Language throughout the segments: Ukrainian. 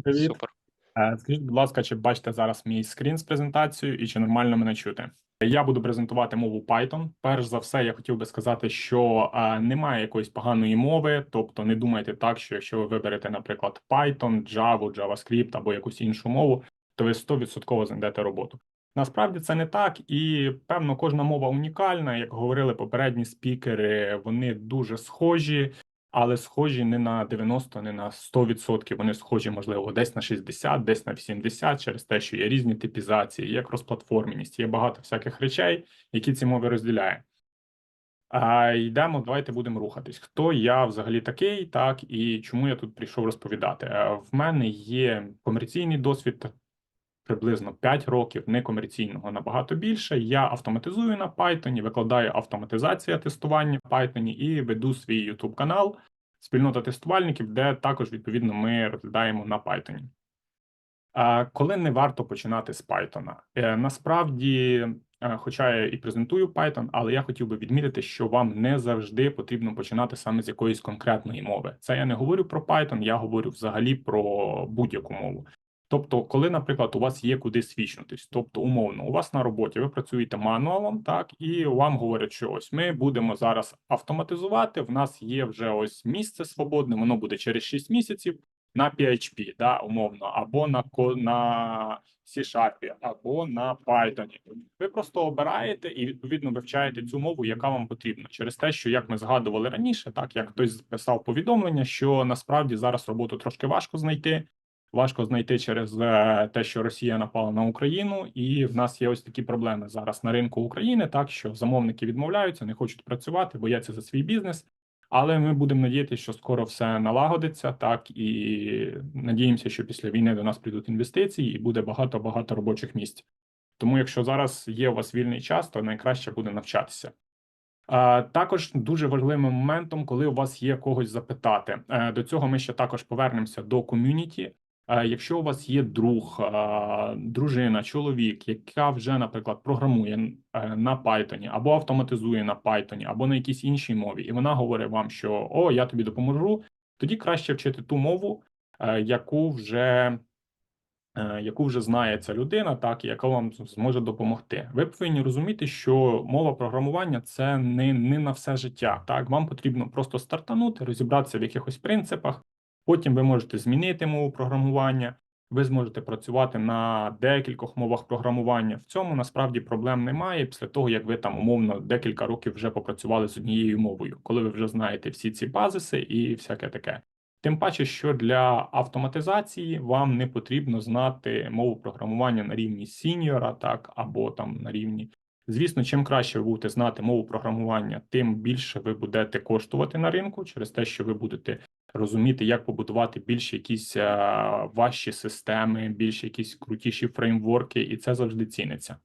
Привіт. Супер. Е, Скажіть, будь ласка, чи бачите зараз мій скрін з презентацією і чи нормально мене чути? Я буду презентувати мову Python. Перш за все, я хотів би сказати, що е, немає якоїсь поганої мови, тобто не думайте так, що якщо ви виберете, наприклад, Python, Java, JavaScript або якусь іншу мову, то ви 100% знайдете роботу. Насправді це не так, і певно, кожна мова унікальна. Як говорили попередні спікери, вони дуже схожі але схожі не на 90, не на 100%. Вони схожі, можливо, десь на 60, десь на 80, через те, що є різні типізації, є кросплатформеність, є багато всяких речей, які ці мови розділяє. А йдемо, давайте будемо рухатись. Хто я взагалі такий, так і чому я тут прийшов розповідати? Е, В мене є комерційний досвід приблизно 5 років некомерційного набагато більше. Я автоматизую на Python, викладаю автоматизація тестування в Python і веду свій YouTube канал спільнота тестувальників, де також відповідно ми розглядаємо на Python. Коли не варто починати з Python? Е, Насправді, е, хоча я і презентую Python, але я хотів би відмітити, що вам не завжди потрібно починати саме з якоїсь конкретної мови. Це я не говорю про Python, я говорю взагалі про будь-яку мову. Тобто, коли, наприклад, у вас є куди свічнутись, тобто, умовно, у вас на роботі ви працюєте мануалом, так і вам говорять, що ось ми будемо зараз автоматизувати. В нас є вже ось місце свободне, воно буде через 6 місяців на PHP, да, умовно, або на на C-Sharp, або на Python. Ви просто обираєте і відповідно вивчаєте цю мову, яка вам потрібна, через те, що як ми згадували раніше, так як хтось писав повідомлення, що насправді зараз роботу трошки важко знайти важко знайти через е, те, що Росія напала на Україну, і в нас є ось такі проблеми зараз на ринку України. Так що замовники відмовляються, не хочуть працювати, бояться за свій бізнес. Але ми будемо надіятися, що скоро все налагодиться, так і надіємося, що після війни до нас прийдуть інвестиції і буде багато багато робочих місць. Тому, якщо зараз є у вас вільний час, то найкраще буде навчатися. Також дуже важливим моментом, коли у вас є когось запитати. Е, До цього ми ще також повернемося до ком'юніті. Е, Якщо у вас є друг, е, дружина, чоловік, яка вже, наприклад, програмує е, на Python, або автоматизує на Python, або на якійсь іншій мові, і вона говорить вам, що о, я тобі допоможу, тоді краще вчити ту мову, яку вже яку вже знає ця людина, так і яка вам зможе допомогти. Ви повинні розуміти, що мова програмування це не, не на все життя. Так, вам потрібно просто стартанути, розібратися в якихось принципах. Потім ви можете змінити мову програмування, ви зможете працювати на декількох мовах програмування. В цьому насправді проблем немає після того, як ви там умовно декілька років вже попрацювали з однією мовою, коли ви вже знаєте всі ці базиси і всяке таке. Тим паче, що для автоматизації вам не потрібно знати мову програмування на рівні сіньора, так або там на рівні. Звісно, чим краще ви будете знати мову програмування, тим більше ви будете коштувати на ринку через те, що ви будете розуміти, як побудувати більш якісь е, важчі системи, більш якісь крутіші фреймворки, і це завжди ціниться.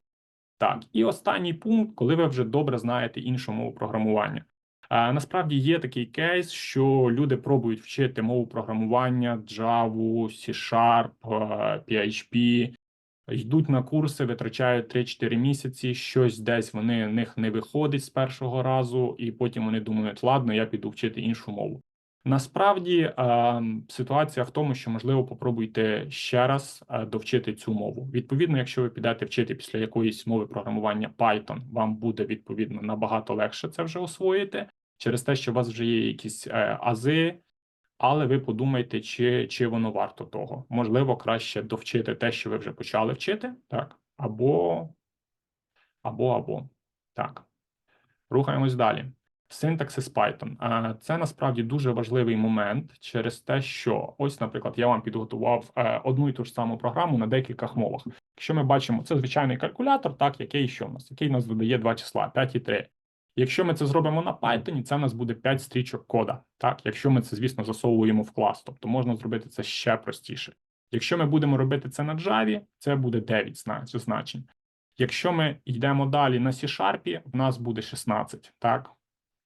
Так, і останній пункт, коли ви вже добре знаєте іншу мову програмування. Е, Насправді є такий кейс, що люди пробують вчити мову програмування Java, C-Sharp, е, PHP, йдуть на курси, витрачають 3-4 місяці, щось десь вони в них не виходить з першого разу, і потім вони думають, ладно, я піду вчити іншу мову. Насправді ситуація в тому, що можливо попробуйте ще раз довчити цю мову. Відповідно, якщо ви підете вчити після якоїсь мови програмування Python, вам буде відповідно набагато легше це вже освоїти через те, що у вас вже є якісь е, ази, але ви подумайте, чи, чи воно варто того. Можливо, краще довчити те, що ви вже почали вчити, так, або, або, або. Так. Рухаємось далі. Синтаксис Python. Це насправді дуже важливий момент через те, що ось, наприклад, я вам підготував е, одну і ту ж саму програму на декількох мовах. Якщо ми бачимо, це звичайний калькулятор, так, який що у нас, який нас видає два числа 5 і 3. Якщо ми це зробимо на Python, це у нас буде 5 стрічок кода. Так, якщо ми це, звісно, засовуємо в клас, тобто можна зробити це ще простіше. Якщо ми будемо робити це на Java, це буде 9 значень. Якщо ми йдемо далі на C-Sharp, в нас буде 16, так?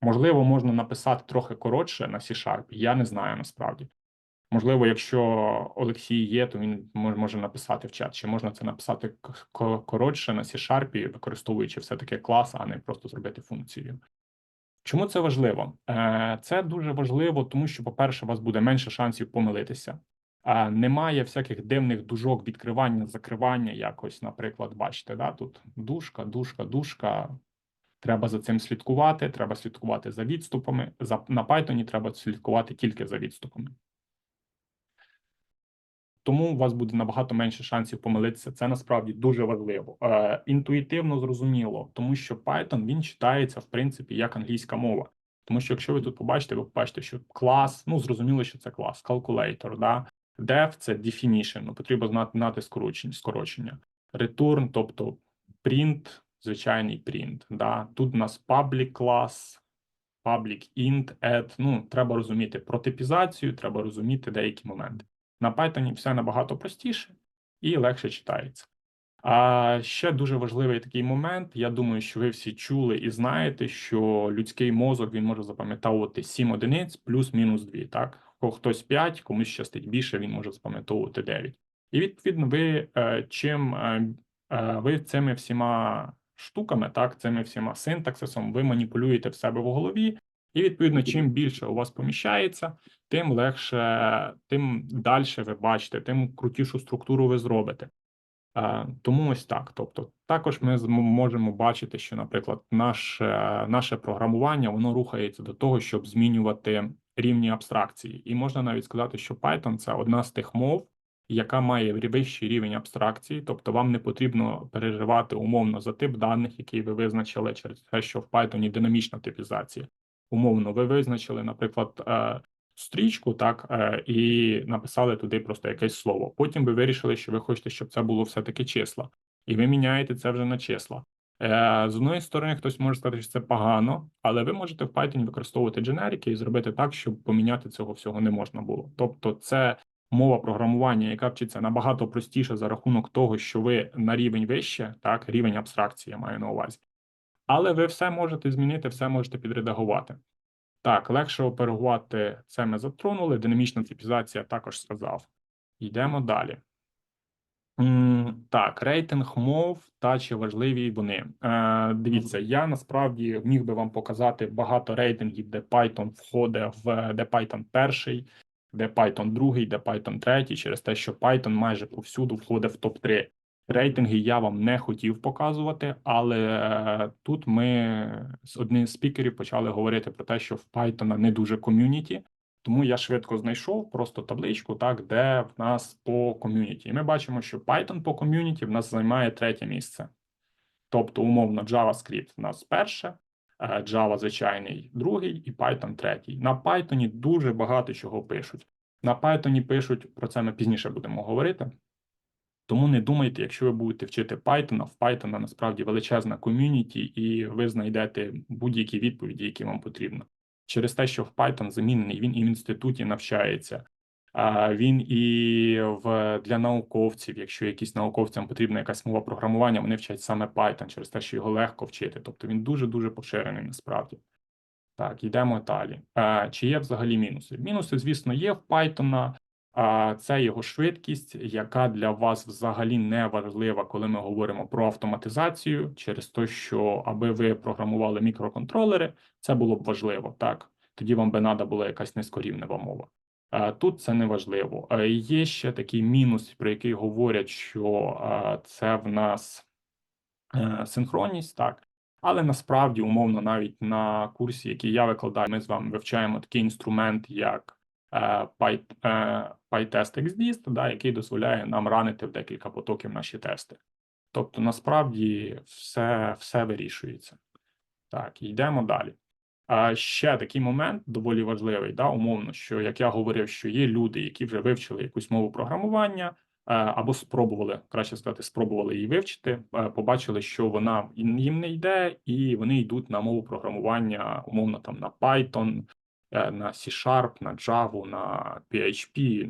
Можливо, можна написати трохи коротше на C-Sharp, я не знаю насправді. Можливо, якщо Олексій є, то він може написати в чат, чи можна це написати коротше на C-Sharp, використовуючи все-таки клас, а не просто зробити функцію. Чому це важливо? Е, Це дуже важливо, тому що, по-перше, у вас буде менше шансів помилитися. Е, Немає всяких дивних дужок відкривання, закривання. Якось, наприклад, бачите, да, тут дужка, дужка, дужка. Треба за цим слідкувати. Треба слідкувати за відступами. За на Python треба слідкувати тільки за відступами. Тому у вас буде набагато менше шансів помилитися. Це насправді дуже важливо. Е, інтуїтивно зрозуміло, тому що Python він читається в принципі як англійська мова. Тому що якщо ви тут побачите, ви побачите, що клас, ну зрозуміло, що це клас, calculator, да? def – це definition, ну, потрібно знати, скорочення. Return, тобто print, звичайний print. Да? Тут у нас public class, public int, add, ну, треба розуміти протипізацію, треба розуміти деякі моменти. На Python все набагато простіше і легше читається. А ще дуже важливий такий момент. Я думаю, що ви всі чули і знаєте, що людський мозок він може запам'ятовувати 7 одиниць плюс-мінус 2, так? Хтось 5, комусь щастить більше, він може запам'ятовувати 9. І відповідно, ви е, чим е, е, ви цими всіма штуками, так, цими всіма синтаксисом, ви маніпулюєте в себе в голові, і відповідно, чим більше у вас поміщається, тим легше, тим далі ви бачите, тим крутішу структуру ви зробите. Тому ось так. Тобто, також ми можемо бачити, що, наприклад, наше, наше програмування воно рухається до того, щоб змінювати рівні абстракції. І можна навіть сказати, що Python це одна з тих мов, яка має вищий рівень абстракції, тобто вам не потрібно переживати умовно за тип даних, який ви визначили через те, що в Python динамічна типізація. Умовно, ви визначили, наприклад, е, стрічку, так, е, і написали туди просто якесь слово. Потім ви вирішили, що ви хочете, щоб це було все-таки числа, і ви міняєте це вже на числа. Е, З одної сторони, хтось може сказати, що це погано, але ви можете в Python використовувати дженерики і зробити так, щоб поміняти цього всього не можна було. Тобто, це мова програмування, яка вчиться набагато простіше за рахунок того, що ви на рівень вище, так, рівень абстракції я маю на увазі. Але ви все можете змінити, все можете підредагувати. Так, легше оперувати це ми затронули. Динамічна типізація також сказав. Йдемо далі. Так, рейтинг мов та чи важливі вони. Е, дивіться, я насправді міг би вам показати багато рейтингів, де Python входить в де Python перший, де Python другий, де Python третій, через те, що Python майже повсюду входить в топ-3. Рейтинги я вам не хотів показувати, але е, тут ми з одним з спікерів почали говорити про те, що в Python не дуже ком'юніті, тому я швидко знайшов просто табличку, так, де в нас по ком'юніті. І ми бачимо, що Python по ком'юніті в нас займає третє місце. Тобто, умовно, JavaScript в нас перше, Java звичайний другий і Python третій. На Python дуже багато чого пишуть. На Python пишуть, про це ми пізніше будемо говорити. Тому не думайте, якщо ви будете вчити Python, в Python насправді величезна ком'юніті, і ви знайдете будь-які відповіді, які вам потрібно. Через те, що в Python замінений, він і в інституті навчається, він і в для науковців, якщо якісь науковцям потрібна якась мова програмування, вони вчать саме Python через те, що його легко вчити. Тобто він дуже дуже поширений насправді. Так, йдемо далі. А, чи є взагалі мінуси? Мінуси, звісно, є в Python. А це його швидкість, яка для вас взагалі не важлива, коли ми говоримо про автоматизацію, через те, що аби ви програмували мікроконтролери, це було б важливо, так? Тоді вам би треба була якась низькорівнева мова. Тут це не важливо. Є ще такий мінус, про який говорять, що це в нас е, синхронність, так. Але насправді, умовно, навіть на курсі, який я викладаю, ми з вами вивчаємо такий інструмент, як е, е, PyTest-XDist, да, який дозволяє нам ранити в декілька потоків наші тести. Тобто, насправді, все, все вирішується. Так, йдемо далі. А ще такий момент доволі важливий, да, умовно, що як я говорив, що є люди, які вже вивчили якусь мову програмування, е, або спробували, краще сказати, спробували її вивчити, е, побачили, що вона їм не йде, і вони йдуть на мову програмування, умовно там на Python, е, на C-Sharp, на Java, на PHP,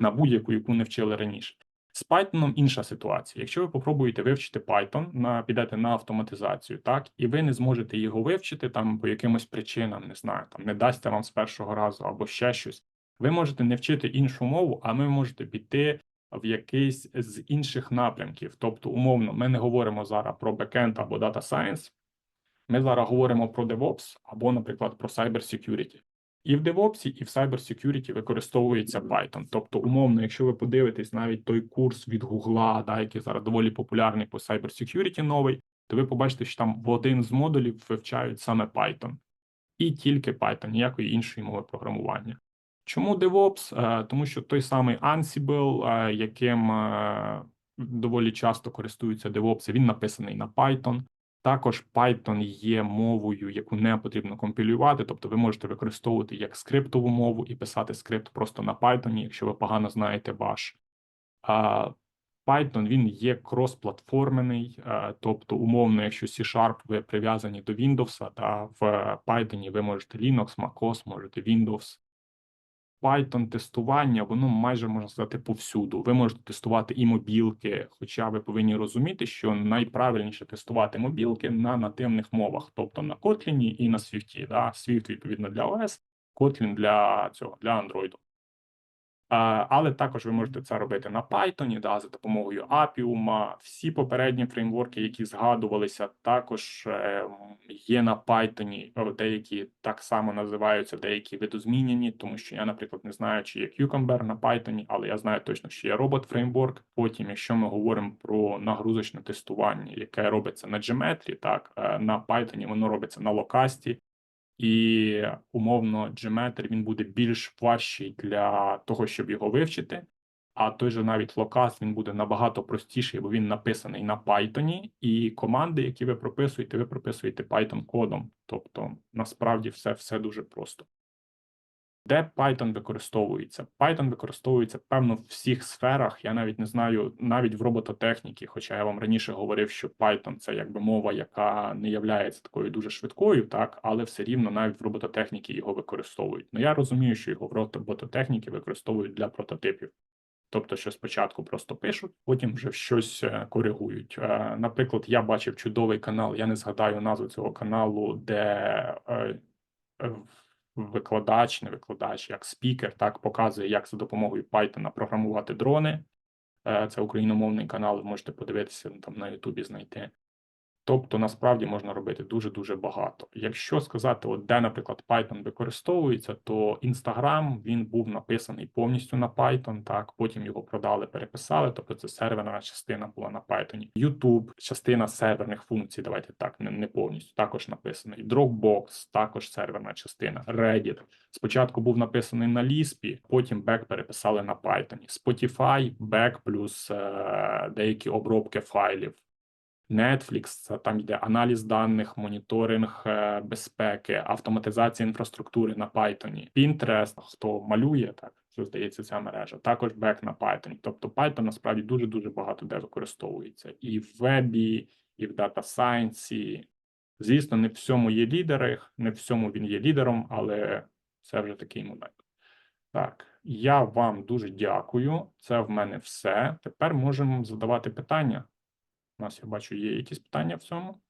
на будь-яку, яку не вчили раніше. З Python інша ситуація. Якщо ви попробуєте вивчити Python, на підете на автоматизацію, так і ви не зможете його вивчити там по якимось причинам, не знаю, там не дасться вам з першого разу або ще щось. Ви можете не вчити іншу мову, а ви можете піти в якийсь з інших напрямків. Тобто, умовно, ми не говоримо зараз про бекенд або Data Science, Ми зараз говоримо про DevOps або, наприклад, про Cyber Security. І в DevOps, і в Cybersecurity використовується Python. Тобто, умовно, якщо ви подивитесь навіть той курс від Google, да, який зараз доволі популярний по Cybersecurity новий, то ви побачите, що там в один з модулів вивчають саме Python. І тільки Python, ніякої іншої мови програмування. Чому DevOps? Е, Тому що той самий Ansible, е, яким е, доволі часто користуються DevOps, він написаний на Python. Також Python є мовою, яку не потрібно компілювати, тобто ви можете використовувати як скриптову мову і писати скрипт просто на Python, якщо ви погано знаєте Bash. Python він є кросплатформений, е, тобто, умовно, якщо C-Sharp ви прив'язані до Windows, та в Python ви можете Linux, MacOS, можете Windows. Python тестування, воно майже можна сказати повсюду. Ви можете тестувати і мобілки, хоча ви повинні розуміти, що найправильніше тестувати мобілки на нативних мовах, тобто на Kotlin і на Swift. Да? Swift, відповідно для OS, Kotlin для цього для Android. А, Але також ви можете це робити на Python, да, за допомогою Appium. Всі попередні фреймворки, які згадувалися, також е, є на Python. Деякі так само називаються, деякі видозмінені, тому що я, наприклад, не знаю, чи є Cucumber на Python, але я знаю точно, що є робот фреймворк. Потім, якщо ми говоримо про нагрузочне тестування, яке робиться на Geometry, так е, на Python воно робиться на Locasti. І умовно Geometry він буде більш важчий для того, щоб його вивчити. А той же навіть Locust він буде набагато простіший, бо він написаний на Python, і команди, які ви прописуєте, ви прописуєте Python кодом. Тобто насправді все, все дуже просто. Де Python використовується? Python використовується певно в всіх сферах. Я навіть не знаю, навіть в робототехніці, хоча я вам раніше говорив, що Python це якби мова, яка не являється такою дуже швидкою, так але все рівно навіть в робототехніці його використовують. Ну я розумію, що його в робототехніці використовують для прототипів. Тобто, що спочатку просто пишуть, потім вже щось е, коригують. Е, Наприклад, я бачив чудовий канал, я не згадаю назву цього каналу, де е, викладач, не викладач, як спікер, так показує, як за допомогою Python програмувати дрони. Е, Це україномовний канал, ви можете подивитися ну, там на Ютубі знайти. Тобто, насправді можна робити дуже-дуже багато. Якщо сказати, от де, наприклад, Python використовується, то Instagram він був написаний повністю на Python, так, потім його продали, переписали, тобто це серверна частина була на Python. YouTube, частина серверних функцій, давайте так, не, повністю, також написаний. Dropbox, також серверна частина. Reddit. Спочатку був написаний на Lisp, потім бек переписали на Python. Spotify, бек плюс е, деякі обробки файлів. Netflix, там йде аналіз даних, моніторинг е, безпеки, автоматизація інфраструктури на Python. Pinterest, хто малює, так що здається, ця мережа, також бек на Python. Тобто Python насправді дуже дуже багато де використовується і в вебі, і в дата сайенсі. Звісно, не в всьому є лідери, не в всьому він є лідером, але це вже такий момент. Так, я вам дуже дякую. Це в мене все. Тепер можемо задавати питання. У нас я бачу, є якісь питання в цьому.